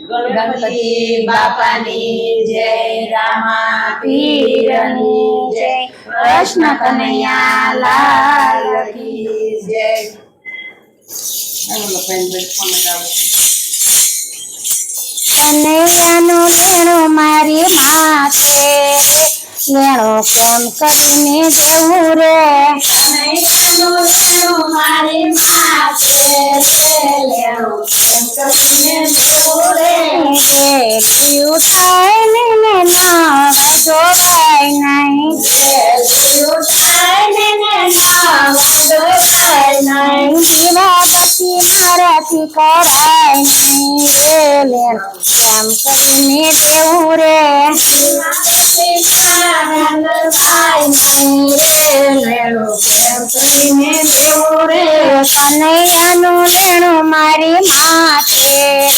ગણપતિ બાપાની જય રામા પીરની જય કૃષ્ણ કનૈયા લાલ કી જય કનૈયાનો લેણો મારી માથે લેણો કેમ કરીને જવું રે. કનૈયાનો લેણો મારી માથે લેણો કેમ કરીને થાય ને નાવ જોવાય નહીં. દીવા બત્તી મારાથી કરાય નહીં રે કેમ કરીને દેવું રે. કનૈયાનું લેણું મારી માથે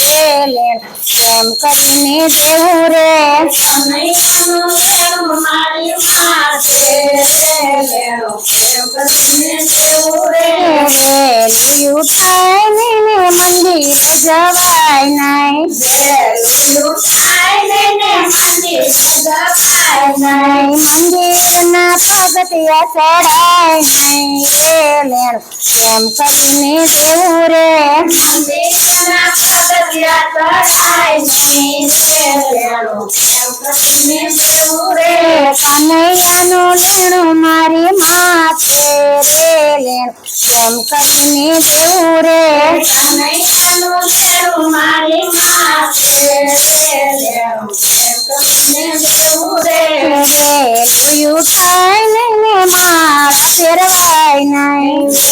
રે લેણ કેમ કરીને દેવું રે. વેલું થાય ને ને મંદિર જવાય નહીં. નહીં મંદિરના પગથિયા ચડાય નહીં. રે કેમ કરીને દેવું રે. કનૈયાનું મારી માથે રે કેમ કરીને દેવું રે માથે લેણું કરીને દેવું રે વેલું થાય ને માળા ફેરવાય નહીં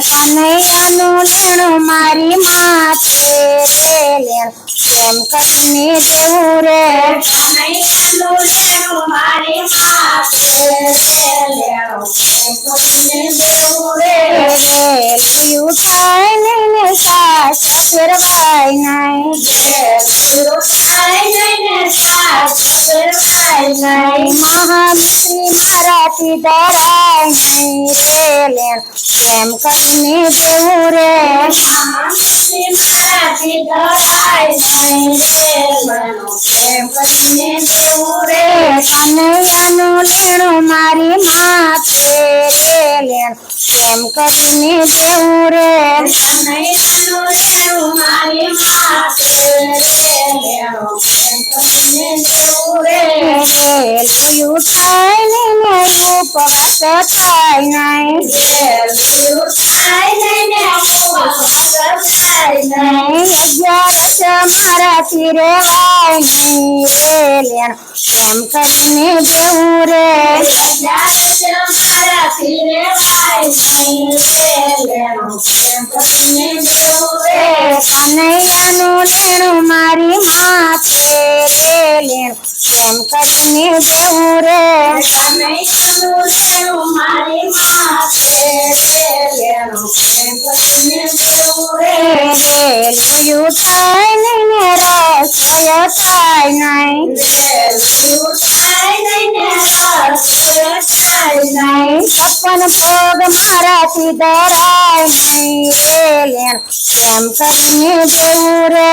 કનૈયાનું લેણું મારી માથે રે. લેણ કેમ કરીને દેવું રે. વેલું થાય ને ને સાસ ફેરવાય નહીં નહીં મહામંત્રી મારાથી ડરાય નહીં રે લેણ કેમ કરીને દેવું રે કનૈયાનું લેણું મારી માથે રે લેણ કેમ કરીને દેવું રે વેલું થાય ને ને ઉપવાસ થાય નહીં. નહીં અગિયારસ મારાથી રેવાય નહીં રે લેણ. કેમ કરીને દેવું રે. કનૈયાનું લેણું મારી માથે રે લેણ. કેમ કરીને દેવું રે વેલું થાય ને ને રસોય થાય નહીં નહીં ભોગ મારાથી ધરાય નહીં રે લેણ કેમ કરીને દેવું રે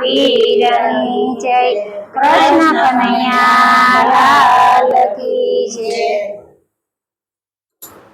પીરની જય કૃષ્ણ કનૈયા લાલ કી જય.